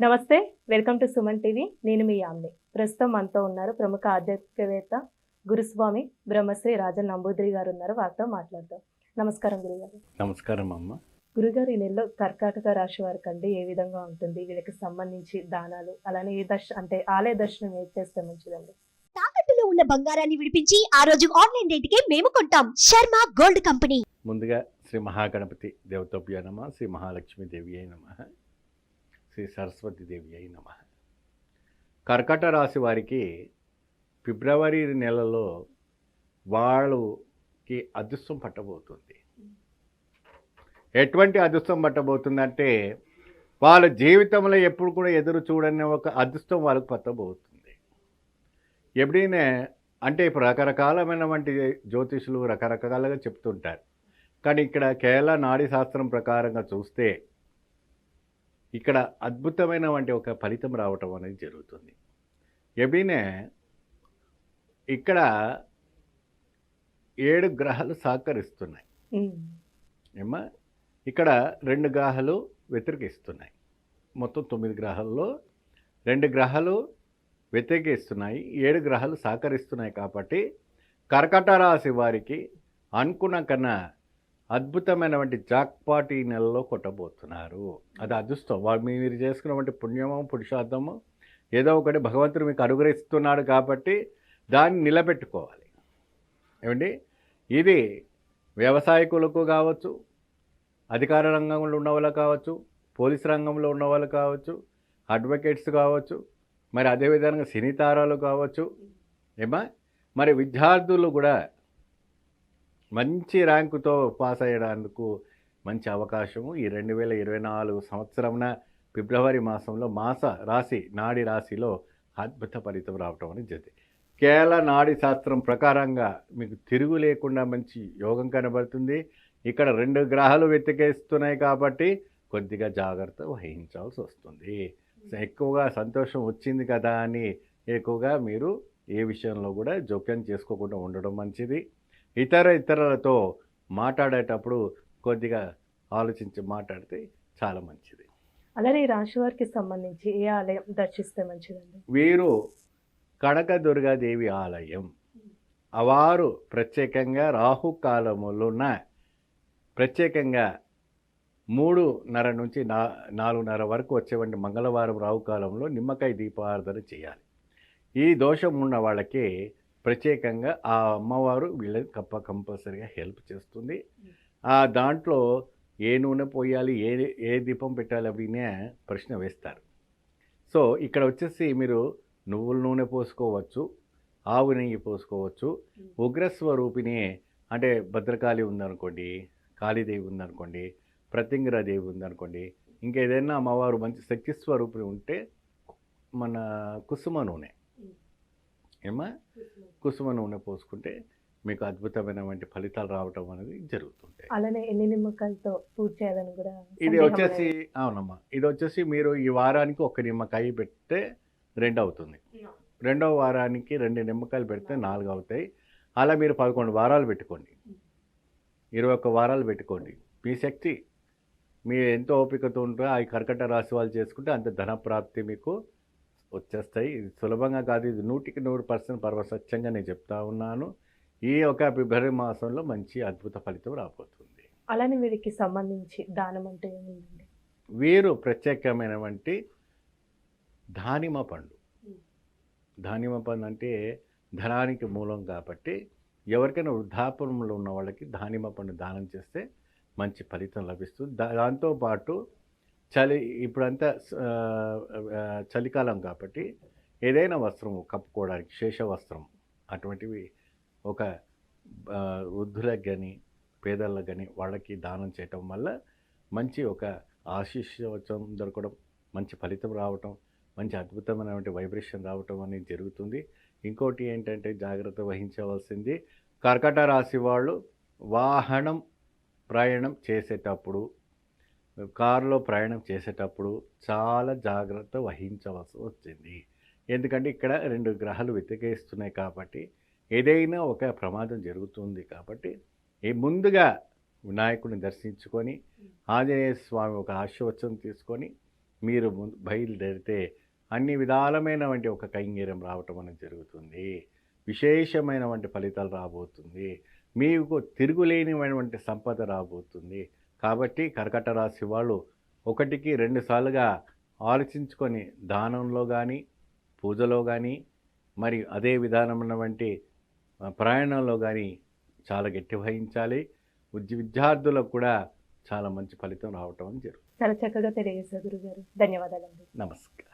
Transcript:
నమస్తే welcome to Suman TV. నేను మీ యామ్ని. ప్రస్తుతం మనతో ఉన్నారు ప్రముఖ ఆధ్యాత్మికవేత్త గురుస్వామి బ్రహ్మశ్రీ రాజన్ నంబూద్రి గారు ఉన్నారు. వారితో మాట్లాడదాం. నమస్కారం గురుగారు. నమస్కారం అమ్మ. గురుగారు ఈ నెలలో కర్కాటక రాశి వారికి అండి ఏ విధంగా ఉంటుంది? వీళ్ళకి సంబంధించి దానాలు అలానే ఏ దర్శ అంటే ఆలయ దర్శనం ఏది చేస్తే మంచిదండి? తాకట్టులో ఉన్న బంగారాన్ని విడిపించి ఆ రోజు ఆన్లైన్ రేటుకే మేము కొంటాం. Sharma gold company. ముందుగా శ్రీ మహాగణపతి దేవతోభ్య నమ శ్రీ మహాలక్ష్మి దేవి అయి నమ. శ్రీ సరస్వతి దేవి అయి నమ. కర్కట రాశి వారికి ఫిబ్రవరి నెలలో వాళ్ళకి అదృష్టం పట్టబోతుంది. ఎటువంటి అదృష్టం పట్టబోతుందంటే వాళ్ళ జీవితంలో ఎప్పుడు కూడా ఎదురు చూడని ఒక అదృష్టం వాళ్ళకు పట్టబోతుంది. ఎప్పుడైనా అంటే ఇప్పుడు రకరకాలమైన వంటి జ్యోతిషులు రకరకాలుగా చెప్తుంటారు. కానీ ఇక్కడ కేరళ నాడీ శాస్త్రం ప్రకారంగా చూస్తే ఇక్కడ అద్భుతమైన వంటి ఒక ఫలితం రావటం అనేది జరుగుతుంది. ఎప్పుడైనా ఇక్కడ ఏడు గ్రహాలు సహకరిస్తున్నాయి. ఏమా ఇక్కడ రెండు గ్రహాలు వ్యతిరేకిస్తున్నాయి. మొత్తం తొమ్మిది గ్రహాల్లో రెండు గ్రహాలు వ్యతిరేకిస్తున్నాయి. ఏడు గ్రహాలు సహకరిస్తున్నాయి కాబట్టి కర్కట రాశి వారికి అనుకున్న కన్నా అద్భుతమైనటువంటి జాక్పాట్ ఈ నెలలో కొట్టబోతున్నారు. అది అదృష్టం. వాళ్ళు మీరు చేసుకున్నటువంటి పుణ్యము పురుషార్థము ఏదో ఒకటి భగవంతుడు మీకు అనుగ్రహిస్తున్నాడు కాబట్టి దాన్ని నిలబెట్టుకోవాలి. ఏమండి? ఇది వ్యవసాయకులకు కావచ్చు అధికార రంగంలో ఉన్న వాళ్ళు కావచ్చు పోలీస్ రంగంలో ఉన్న వాళ్ళు కావచ్చు అడ్వకేట్స్ కావచ్చు మరి అదేవిధంగా సినీ తారాలు కావచ్చు ఏమా? మరి విద్యార్థులు కూడా మంచి ర్యాంకుతో పాస్ అయ్యడానికి మంచి అవకాశము. ఈ రెండు వేల ఇరవై నాలుగు సంవత్సరంన ఫిబ్రవరి మాసంలో మాస రాశి నాడి రాశిలో అద్భుత ఫలితం రావటం అనేది జరిగింది. కేరళ నాడి శాస్త్రం ప్రకారంగా మీకు తిరుగు లేకుండా మంచి యోగం కనబడుతుంది. ఇక్కడ రెండు గ్రహాలు వెతికేస్తున్నాయి కాబట్టి కొద్దిగా జాగ్రత్త వహించాల్సి వస్తుంది. ఎక్కువగా సంతోషం వచ్చింది కదా అని ఎక్కువగా మీరు ఏ విషయంలో కూడా జోక్యం చేసుకోకుండా ఉండడం మంచిది. ఇతర ఇతరులతో మాట్లాడేటప్పుడు కొద్దిగా ఆలోచించి మాట్లాడితే చాలా మంచిది. అలానే ఈ రాశి వారికి సంబంధించి ఏ ఆలయం దర్శిస్తే మంచిదండి? వీరు కనకదుర్గాదేవి ఆలయం. వారు ప్రత్యేకంగా రాహుకాలములున్న ప్రత్యేకంగా మూడున్నర నుంచి నా నాలుగున్నర వరకు వచ్చేవంటి మంగళవారం రాహుకాలంలో నిమ్మకాయ దీపారాధన చేయాలి. ఈ దోషం ఉన్న వాళ్ళకి ప్రత్యేకంగా ఆ అమ్మవారు వీళ్ళకి కప్ప కంపల్సరీగా హెల్ప్ చేస్తుంది. ఆ దాంట్లో ఏ నూనె పోయాలి ఏ ఏ దీపం పెట్టాలి అవినే ప్రశ్న వేస్తారు. సో ఇక్కడ వచ్చేసి మీరు నువ్వుల నూనె పోసుకోవచ్చు ఆవు నెయ్యి పోసుకోవచ్చు ఉగ్రస్వరూపిణి అంటే భద్రకాళి ఉందనుకోండి కాళీదేవి ఉందనుకోండి ప్రత్యంగరాదేవి ఉందనుకోండి ఇంకేదైనా అమ్మవారు మంచి శక్తి స్వరూపిణి ఉంటే మన కుసుమ నూనె. ఏమా? కుసుమ నూనె పోసుకుంటే మీకు అద్భుతమైనటువంటి ఫలితాలు రావటం అనేది జరుగుతుంటాయి. అలానే ఎన్ని నిమ్మకాయలతో పూజ చేయాలని కూడా ఇది వచ్చేసి. అవునమ్మా. ఇది వచ్చేసి మీరు ఈ వారానికి ఒక నిమ్మకాయ పెడితే రెండు అవుతుంది. రెండవ వారానికి రెండు నిమ్మకాయలు పెడితే నాలుగు. అవుతాయి. అలా మీరు పదకొండు వారాలు పెట్టుకోండి. ఇరవై ఒక్క వారాలు పెట్టుకోండి. మీ శక్తి మీ ఎంతో ఓపికతో ఉంటారో ఆ కర్కట రాశి వాళ్ళు చేసుకుంటే అంత ధన ప్రాప్తి మీకు వచ్చేస్తాయి. ఇది సులభంగా కాదు. ఇది నూటికి నూరు పర్సెంట్ పర్వసత్యంగా నేను చెప్తా ఉన్నాను. ఈ ఒక ఫిబ్రవరి మాసంలో మంచి అద్భుత ఫలితం రాబోతుంది. అలానే వీరికి సంబంధించి దానం అంటే ఏముందండి? వీరు ప్రత్యేకమైనటువంటి దానిమ్మ పండు. దానిమ్మ పండు అంటే ధనానికి మూలం కాబట్టి ఎవరికైనా వృద్ధాపంలో ఉన్న వాళ్ళకి దానిమ్మ పండు దానం చేస్తే మంచి ఫలితం లభిస్తుంది. దా దాంతోపాటు చలి ఇప్పుడంతా చలికాలం కాబట్టి ఏదైనా వస్త్రం కప్పుకోవడానికి శేష వస్త్రం అటువంటివి ఒక వృద్ధులకు కానీ పేదలకు కానీ వాళ్ళకి దానం చేయటం వల్ల మంచి ఒక ఆశీర్వచనం దొరకడం మంచి ఫలితం రావటం మంచి అద్భుతమైనటువంటి వైబ్రేషన్ రావటం అనేది జరుగుతుంది. ఇంకోటి ఏంటంటే జాగ్రత్త వహించవలసింది కర్కట రాశి వాళ్ళు వాహనం ప్రయాణం చేసేటప్పుడు కారులో ప్రయాణం చేసేటప్పుడు చాలా జాగ్రత్త వహించవలసి వచ్చింది. ఎందుకంటే ఇక్కడ రెండు గ్రహాలు వెతికేస్తున్నాయి కాబట్టి ఏదైనా ఒక ప్రమాదం జరుగుతుంది కాబట్టి ఈ ముందుగా వినాయకుడిని దర్శించుకొని ఆంజనేయ స్వామి ఒక ఆశీర్వచనం తీసుకొని మీరు ముందు బయలుదేరితే అన్ని విధాలమైనటువంటి ఒక కైంగర్యం రావటం అనేది జరుగుతుంది. విశేషమైనటువంటి ఫలితాలు రాబోతుంది. మీకు తిరుగులేనివంటి సంపద రాబోతుంది. కాబట్టి కర్కట రాశి వాళ్ళు ఒకటికి రెండు సార్లుగా ఆలోచించుకొని దానంలో కానీ పూజలో కానీ మరి అదే విధానమైనటువంటి ప్రయాణంలో కానీ చాలా గట్టి వహించాలి. విద్యార్థులకు కూడా చాలా మంచి ఫలితం రావటం అని జరుగుతుంది. చాలా చక్కగా తెలియజేశారు గురుగారు. ధన్యవాదాలండి. నమస్కారం.